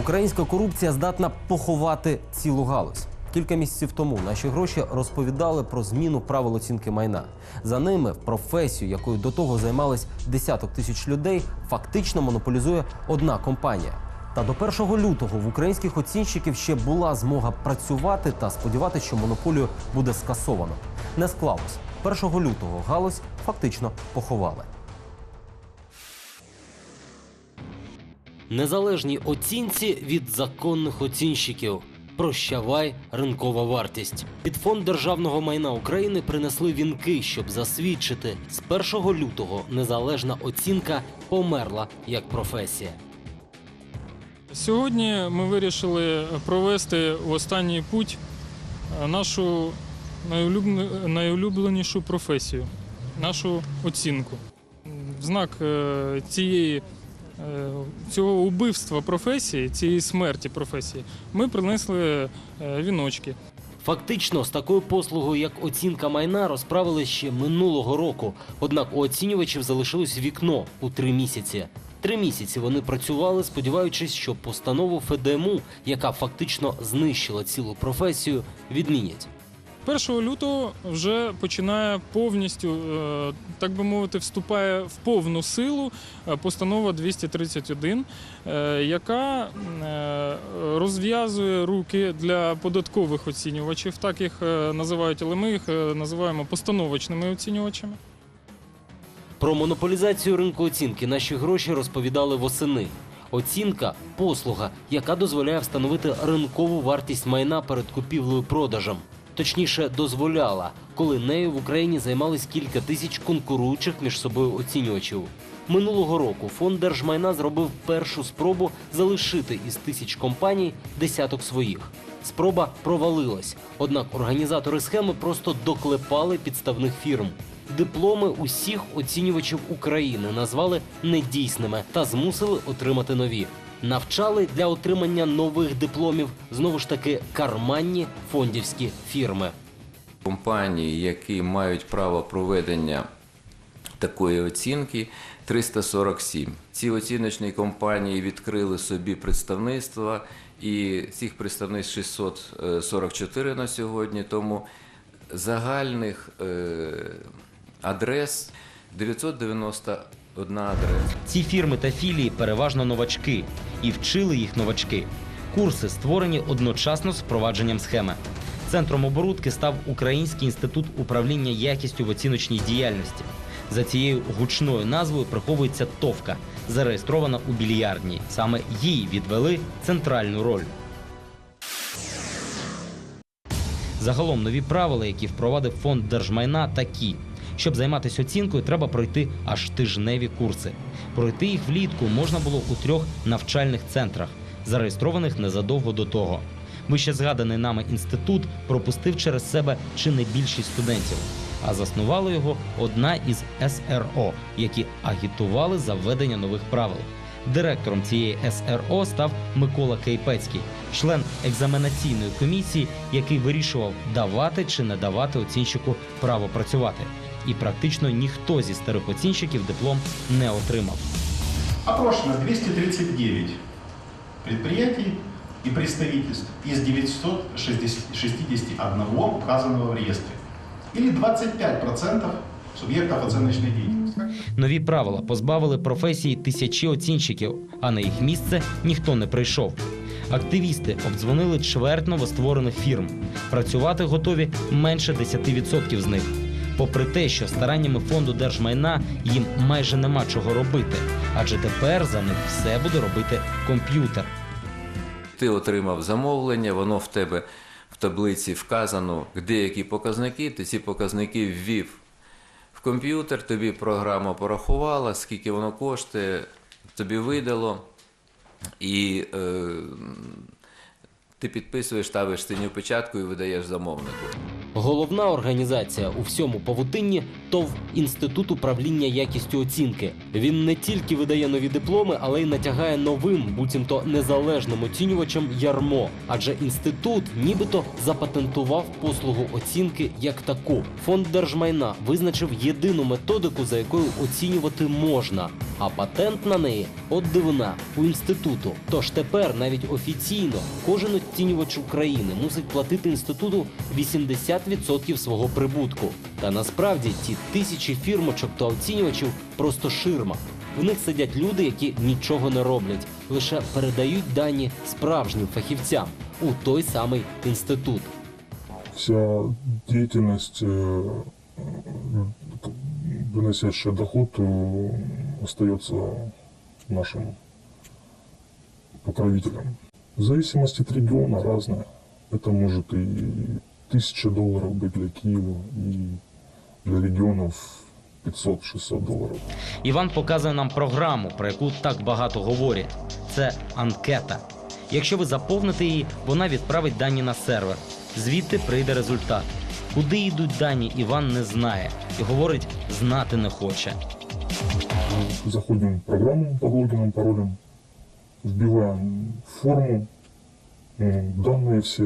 Українська корупція здатна поховати цілу галузь. Кілька місяців тому наші гроші розповідали про зміну правил оцінки майна. За ними професію, якою до того займались десяток тисяч людей, фактично монополізує одна компанія. Та до 1 лютого в українських оцінщиків ще була змога працювати та сподіватися, що монополію буде скасовано. Не склалось. 1 лютого галузь фактично поховали. Незалежній оцінці від законних оцінщиків. Прощавай ринкова вартість. Під фонд державного майна України принесли вінки, щоб засвідчити з 1 лютого незалежна оцінка померла як професія. Сьогодні ми вирішили провести в останній путь е, нашу найулюбленішу професію, нашу оцінку. В знак е, цієї, цього убивства професії, цієї смерті професії, ми принесли е, віночки. Фактично, з такою послугою, як оцінка майна, розправили ще минулого року. Однак у оцінювачів залишилось вікно у три місяці. Три місяці вони працювали, сподіваючись, що постанову ФДМУ, яка фактично знищила цілу професію, відмінять. 1 лютого вже починає повністю, е, так би мовити, вступає в повну силу е, постанова 231, е, яка розв'язує руки для податкових оцінювачів, так їх називають, але ми їх називаємо постановочними оцінювачами. Про монополізацію ринку оцінки наші гроші розповідали восени. Оцінка послуга, яка дозволяє встановити ринкову вартість майна перед купівлею продажем. Точніше, дозволяла, коли нею в Україні займались кілька тисяч конкуруючих між собою оцінювачів. Минулого року фонд держмайна зробив першу спробу залишити із тисяч компаній десяток своїх. Спроба провалилась. Однак організатори схеми просто доклепали підставних фірм. Дипломи усіх оцінювачів України назвали недійсними та змусили отримати нові. Навчали для отримання нових дипломів знову ж таки карманні фондівські фірми. Компанії, які мають право проведення такої оцінки, 347. Ці оціночні компанії відкрили собі представництва, і цих представництв 644 на сьогодні. Тому загальних е, адрес 991 адреса. Ці фірми та філії переважно новачки, і вчили їх новачки. Курси створені одночасно з впровадженням схеми. Центром оборудки став Український інститут управління якістю в оціночній діяльності. За цією гучною назвою приховується ТОВКа, зареєстрована у більярдній. Саме їй відвели центральну роль. Загалом нові правила, які впровадив фонд держмайна, такі. Щоб займатися оцінкою, треба пройти аж тижневі курси. Пройти їх влітку можна було у трьох навчальних центрах, зареєстрованих незадовго до того. Вище згаданий нами інститут пропустив через себе чи не більшість студентів, а заснувала його одна із СРО, які агітували за введення нових правил. Директором цієї СРО став Микола Кейпецький, член екзаменаційної комісії, який вирішував, давати чи не давати оцінщику право працювати. І практично ніхто зі старих оцінщиків диплом не отримав. Опрошено 239 предприятий и представительств из 961 указанного в реестре. Или 25% субъектов оценочной деятельности. Нові правила позбавили професії тисячі оцінщиків, а на їх місце ніхто не прийшов. Активісти обдзвонили чверть новостворених фірм. Працювати готові менше 10% з них. Попри те, що стараннями фонду держмайна їм майже нема чого робити, адже тепер за них все буде робити комп'ютер. Ти отримав замовлення, воно в тебе в таблиці вказано, деякі показники, ти ці показники ввів в комп'ютер, тобі програма порахувала, скільки воно коштує, тобі видало, і е, ти підписуєш, ставиш синю печатку і видаєш замовнику. Головна організація у всьому павутинні ТОВ Інститут управління якістю оцінки. Він не тільки видає нові дипломи, але й натягає новим, буцімто незалежним оцінювачам ярмо. Адже інститут нібито запатентував послугу оцінки як таку. Фонд держмайна визначив єдину методику, за якою оцінювати можна. А патент на неї от дивина у інституту. Тож тепер навіть офіційно кожен оцінювач України мусить платити інституту 80% свого прибутку. Та насправді ті тисячі фірмочок та оцінювачів просто ширма. В них сидять люди, які нічого не роблять, лише передають дані справжнім фахівцям у той самий інститут. вся деятельность, э, э, выносящая доход, э, остается нашим покровителям. В зависимости от региона разная. Это может и тысяча долларов быть для Киева, и для регионов 500-600 долларов. Іван показує нам програму, про яку так багато говорять. Це анкета. Якщо ви заповните її, вона відправить дані на сервер. Звідти прийде результат. Куди йдуть дані, Іван не знає і говорить, знати не хоче. Заходим в программу по логинам, паролям, вбиваем форму, м, данные все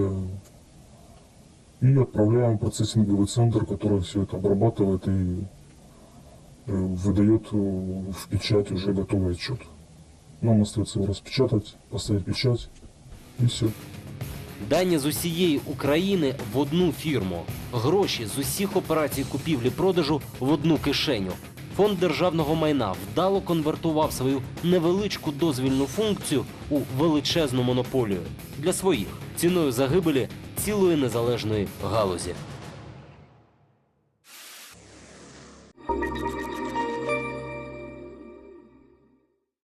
и отправляем в процессинговый центр, который все это обрабатывает и э, выдает э, в печать уже готовый отчет. Нам остается его распечатать, поставить печать и все. Дані з усієї України в одну фірму, гроші з усіх операцій купівлі-продажу в одну кишеню. Фонд державного майна вдало конвертував свою невеличку дозвільну функцію у величезну монополію для своїх ціною загибелі цілої незалежної галузі.